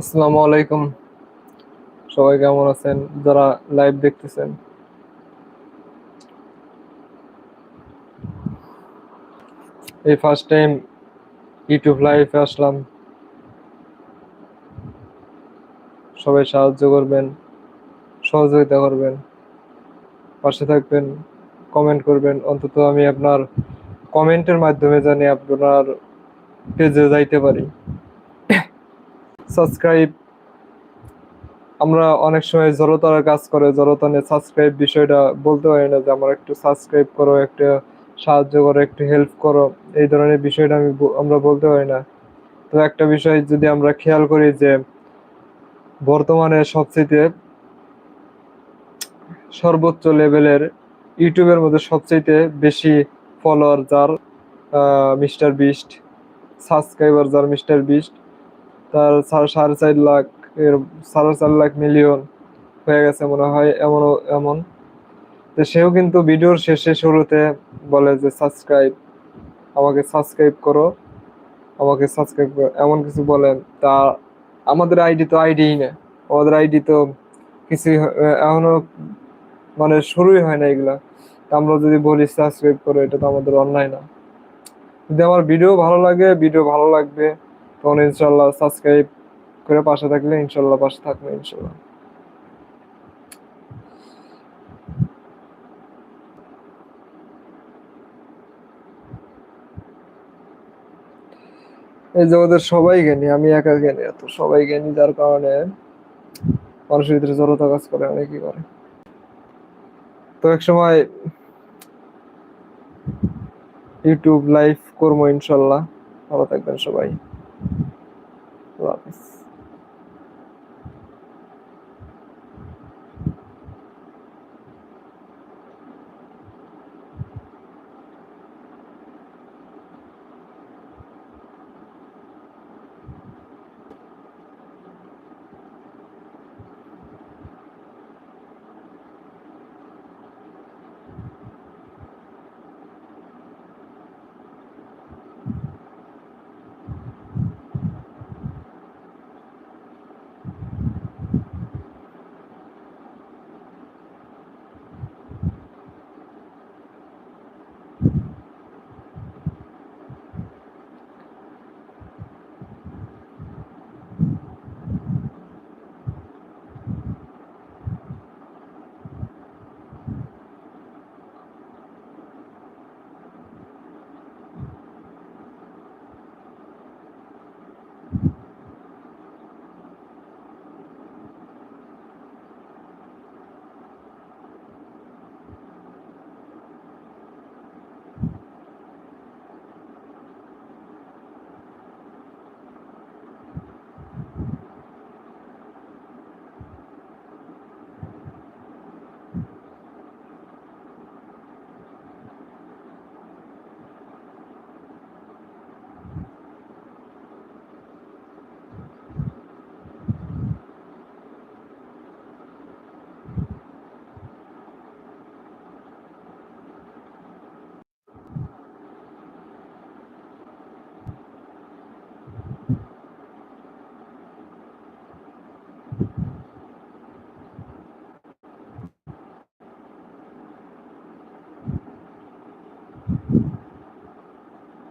আসসালামু আলাইকুম। সবাই কেমন আছেন? যারা লাইভ দেখতেছেন। এই ফার্স্ট টাইম ইউটিউব লাইভে আসলাম। সবাই সাহায্য করবেন, সহযোগিতা করবেন, পাশে থাকবেন কমেন্ট করবেন। অন্তত আমি আপনার কমেন্টের মাধ্যমে জানি আপনার পেজে যাইতে পারি। সাবস্ক্রাইব। আমরা অনেক সময় জড়তার কাজ করে, জড়তা নিয়ে সাবস্ক্রাইব বিষয়টা বলতে পারি না যে আমার একটু সাবস্ক্রাইব করো, একটা সাহায্য করো, একটু হেল্প করো, এই ধরনের বিষয়টা আমি আমরা বলতে পারি না। তো একটা বিষয় যদি আমরা খেয়াল করি যে বর্তমানে সবচেয়ে সর্বোচ্চ লেভেলের ইউটিউবের মধ্যে সবচেয়ে বেশি ফলোয়ার যার মিস্টার বিস্ট সাবস্ক্রাইবার যার মিস্টার বিস্ট তার সাড়ে চার লাখ এর সাড়ে চার লাখ মিলিয়ন হয়ে গেছে মনে হয় এমন এমন। তো সেও কিন্তু ভিডিওর শেষে শুরুতে বলে যে, সাবস্ক্রাইব, আমাকে সাবস্ক্রাইব করো, আমাকে সাবস্ক্রাইব করো। এমন কিছু বলেন তা আমাদের আইডি তো আইডিই না। আমাদের আইডি তো কিছুই এখনও মানে শুরুই হয় না এগুলা। আমরা যদি বলি, সাবস্ক্রাইব করো, এটা তো আমাদের অন্যায় না। যদি আমার ভিডিও ভালো লাগে, ভিডিও ভালো লাগবে তখন ইনশাল্লাহ সাবস্ক্রাইব করে পাশে থাকলে ইনশাল্লাহ পাশে থাকবে ইনশাল্লাহ। এই জগতের সবাই জ্ঞানী, আমি একা জ্ঞানী এত, সবাই জ্ঞানী যার কারণে মানুষের ভিতরে জড়তা কাজ করে, অনেকেই করে। তো এক সময় ইউটিউব লাইভ করব ইনশাল্লাহ। ভালো থাকবেন সবাই। Globus.